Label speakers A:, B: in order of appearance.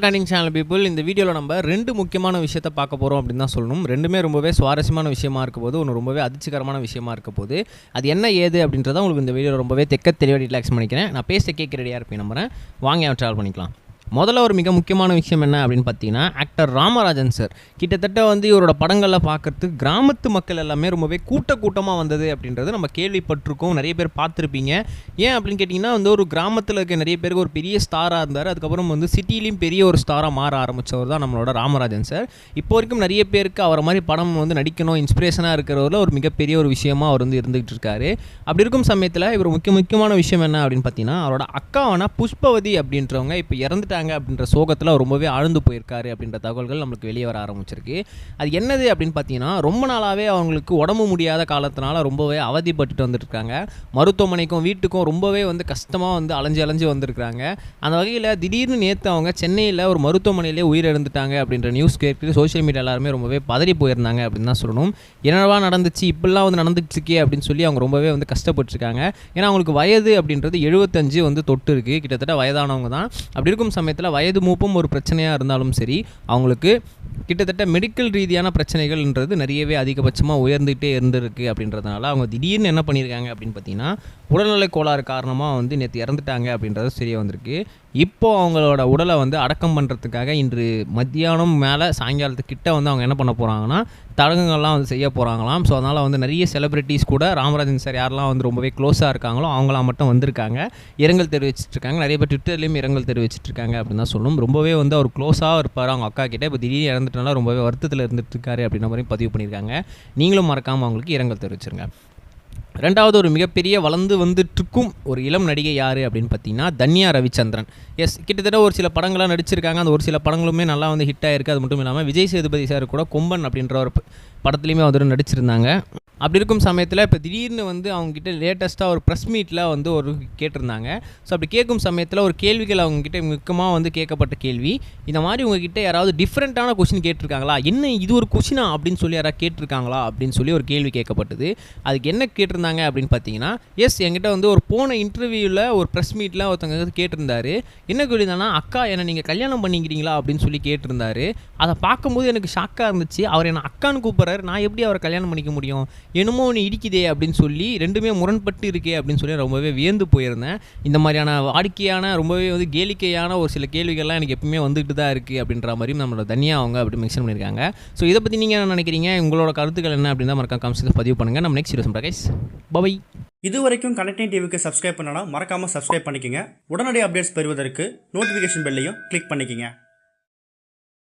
A: கண்டிங் channel people இந்த வீடியோவில் நம்ம ரெண்டு முக்கியமான விஷயத்த பார்க்க போகிறோம் அப்படின்னு தான் சொல்லணும். ரெண்டுமே ரொம்பவே சுவாரஸ்யமான விஷயமா இருக்க போது ஒன்று ரொம்பவே அதிர்ச்சிகரமான விஷயமா இருக்க போது அது என்ன ஏது அப்படின்றத உங்களுக்கு இந்த வீடியோ ரொம்பவே தெக்க தெளிவாக ரிலாக்ஸ் பண்ணிக்கிறேன். நான் பேச கேட்க ரெடியாக இருப்பேன் நம்புறேன். வாங்க ட்ராவல் பண்ணிக்கலாம். முதல்ல ஒரு மிக முக்கியமான விஷயம் என்ன அப்படின்னு பார்த்தீங்கன்னா ஆக்டர் ராமராஜன் சார் கிட்டத்தட்ட வந்து இவரோட படங்களில் பார்க்கறதுக்கு கிராமத்து மக்கள் எல்லாமே ரொம்பவே கூட்ட கூட்டமாக வந்தது அப்படின்றது நம்ம கேள்விப்பட்டிருக்கோம். நிறைய பேர் பார்த்துருப்பீங்க. ஏன் அப்படின்னு கேட்டிங்கன்னா வந்து ஒரு கிராமத்தில் இருக்க நிறைய பேருக்கு ஒரு பெரிய ஸ்டாராக இருந்தார். அதுக்கப்புறம் வந்து சிட்டிலையும் பெரிய ஒரு ஸ்டாராக மாற ஆரம்பித்தவர் தான் நம்மளோட ராமராஜன் சார் இப்போ வரைக்கும் நிறைய பேருக்கு அவரை மாதிரி படம் வந்து நடிக்கணும் இன்ஸ்பிரேஷனாக இருக்கிறவரில் ஒரு மிகப்பெரிய ஒரு விஷயமாக அவர் வந்து இருந்துகிட்டு இருக்காரு. அப்படி இருக்கும் சமயத்தில் இவர் முக்கிய முக்கியமான விஷயம் என்ன அப்படின்னு பார்த்தீங்கன்னா அவரோட அக்காவான புஷ்பவதி அப்படின்றவங்க இப்போ இறந்துட்டாங்க. அப்படின்ற சோகத்தில் ரொம்பவே ஆழ்ந்து போயிருக்காரு அப்படின்ற தகவல்கள் நம்மளுக்கு வெளியே வர ஆரம்பிச்சிருக்கு. அது என்னது அப்படின்னு பார்த்தீங்கன்னா ரொம்ப நாளாகவே அவங்களுக்கு உடம்பு முடியாத காலத்தினால ரொம்பவே அவதிப்பட்டுட்டு வந்துட்டுருக்காங்க. மருத்துவமனைக்கும் வீட்டுக்கும் ரொம்பவே வந்து கஷ்டமாக வந்து அலைஞ்சு அலைஞ்சு வந்திருக்காங்க அந்த வகையில் திடீர்னு நேற்று அவங்க சென்னையில் ஒரு மருத்துவமனையிலே உயிரிழந்துட்டாங்க அப்படின்ற நியூஸ் கேட்டு சோஷியல் மீடியா எல்லாருமே ரொம்பவே பதறி போயிருந்தாங்க அப்படின்னு தான் சொல்லணும். என்னவா நடந்துச்சு? இப்படிலாம் வந்து நடந்துட்டு அப்படின்னு சொல்லி அவங்க ரொம்பவே வந்து கஷ்டப்பட்டுருக்காங்க. ஏன்னா அவங்களுக்கு வயது அப்படின்றது எழுபத்தஞ்சு வந்து தொட்டு இருக்குது கிட்டத்தட்ட வயதானவங்க தான். அப்படி இருக்கும் சமயத்தில் வயது மூப்பும் ஒரு பிரச்சனையாக இருந்தாலும் சரி அவங்களுக்கு கிட்டத்தட்ட மெடிக்கல் ரீதியான பிரச்சனைகள்ன்றது நிறையவே அதிகபட்சமாக உயர்ந்துகிட்டே இருந்திருக்கு அப்படின்றதுனால அவங்க திடீர்னு என்ன பண்ணியிருக்காங்க அப்படின்னு பார்த்தீங்கன்னா உடல்நலை கோளாறு காரணமாக வந்து நேற்று இறந்துட்டாங்க அப்படின்றது தெரிய வந்திருக்கு. இப்போது அவங்களோட உடலை வந்து அடக்கம் பண்ணுறதுக்காக இன்று மத்தியானம் மேலே சாயங்காலத்துக்கிட்ட வந்து அவங்க என்ன பண்ண போகிறாங்கன்னா தடங்குகள்லாம் வந்து செய்ய போகிறாங்களாம் ஸோ அதனால் வந்து நிறைய செலிப்ரிட்டிஸ் கூட ராமராஜன் சார் யாரெல்லாம் வந்து ரொம்பவே க்ளோஸாக இருக்காங்களோ அவங்களாம் மட்டும் வந்திருக்காங்க. இரங்கல் தெரிவிச்சிட்ருக்காங்க. நிறைய பேர் ட்விட்டர்லேயும் இரங்கல் தெரிவிச்சிட்ருக்காங்க அப்படின்னு தான் சொல்லணும் ரொம்பவே வந்து அவர் க்ளோஸாக இருப்பார் அவங்க அக்கா கிட்டே. இப்போ திடீர்னு இறந்துட்டனால ரொம்பவே வருத்தத்தில் இருந்துட்டு இருக்காரு அப்படின்ற மாதிரி பதிவு பண்ணியிருக்காங்க. நீங்களும் மறக்காமல் அவங்களுக்கு இரங்கல் தெரிவிச்சிருங்க. ரெண்டாவது ஒரு மிகப்பெரிய வளர்ந்து வந்துட்டுருக்கும் ஒரு இளம் நடிகை யார் அப்படின்னு பார்த்தீங்கன்னா தன்யா ரவிச்சந்திரன். எஸ் கிட்டத்தட்ட ஒரு சில படங்களாக நடிச்சிருக்காங்க. அந்த ஒரு சில படங்களுமே நல்லா வந்து ஹிட் ஆகிருக்கு அது மட்டும் இல்லாமல் விஜய் சேதுபதி சார் கூட கொம்பன் அப்படின்ற ஒரு படத்துலையுமே வந்து நடிச்சிருந்தாங்க. அப்படி இருக்கும் சமயத்தில் இப்போ திடீர்னு வந்து அவங்கக்கிட்ட லேட்டஸ்ட்டாக ஒரு ப்ரெஸ் மீட்டில் வந்து ஒரு கேட்டிருந்தாங்க. ஸோ அப்படி கேட்கும் சமயத்தில் ஒரு கேள்விகள் அவங்கக்கிட்ட முக்கியமாக வந்து கேட்கப்பட்ட கேள்வி. இந்த மாதிரி உங்ககிட்ட யாராவது டிஃப்ரெண்ட்டான கொஷின் கேட்டிருக்காங்களா? என்ன இது ஒரு கொஷினா அப்படின்னு சொல்லி யாராவது கேட்டிருக்காங்களா? அப்படின்னு சொல்லி ஒரு கேள்வி கேட்கப்பட்டது. அதுக்கு என்ன கேட்டிருந்தாங்க அப்படின்னு பார்த்தீங்கன்னா எஸ் என்கிட்ட வந்து ஒரு போன இன்டர்வியூவில் ஒரு ப்ரெஸ் மீட்டில் ஒருத்தங்க வந்து கேட்டிருந்தாரு. என்ன கேட்டிருந்தாங்கன்னா அக்கா என்னை நீங்கள் கல்யாணம் பண்ணிக்கிறீங்களா? அப்படின்னு சொல்லி கேட்டிருந்தாரு. அதை பார்க்கும்போது எனக்கு ஷாக்காக இருந்துச்சு. அவர் என்னை அக்கான்னு கூப்பிட்றாரு. நான் எப்படி அவரை கல்யாணம் பண்ணிக்க முடியும்? என்னமோ ஒன்று இடிக்குதே அப்படின்னு சொல்லி ரெண்டுமே முரண்பட்டு இருக்கே அப்படின்னு சொல்லி ரொம்பவே வியந்து போயிருந்தேன். இந்த மாதிரியான வாடிக்கையான ரொம்பவே வந்து கேளிக்கையான ஒரு சில கேள்விகள்லாம் எனக்கு எப்பவுமே வந்துட்டு தான் இருக்குது அப்படின்ற மாதிரியும் நம்மளோட தனியாக அவங்க அப்படி மென்ஷன் பண்ணியிருக்காங்க. ஸோ இதை பற்றி நீங்கள் என்ன நினைக்கிறீங்க? உங்களோட கருத்துக்கள் என்ன அப்படின்னு தான் மறக்காம கமெண்ட்ஸில் பதிவு பண்ணுங்கள் நம்ம நெக்ஸ்ட் வீடியோ கைஸ் பை
B: இது வரைக்கும் கனெக்டிங் டிவிக்கு சப்ஸ்கிரைப் பண்ணனா மறக்காமல் சப்ஸ்கிரைப் பண்ணிக்கங்க. உடனடி அப்டேட்ஸ் பெறுவதற்கு நோட்டிஃபிகேஷன் பெல்லையும் கிளிக் பண்ணிக்கங்க.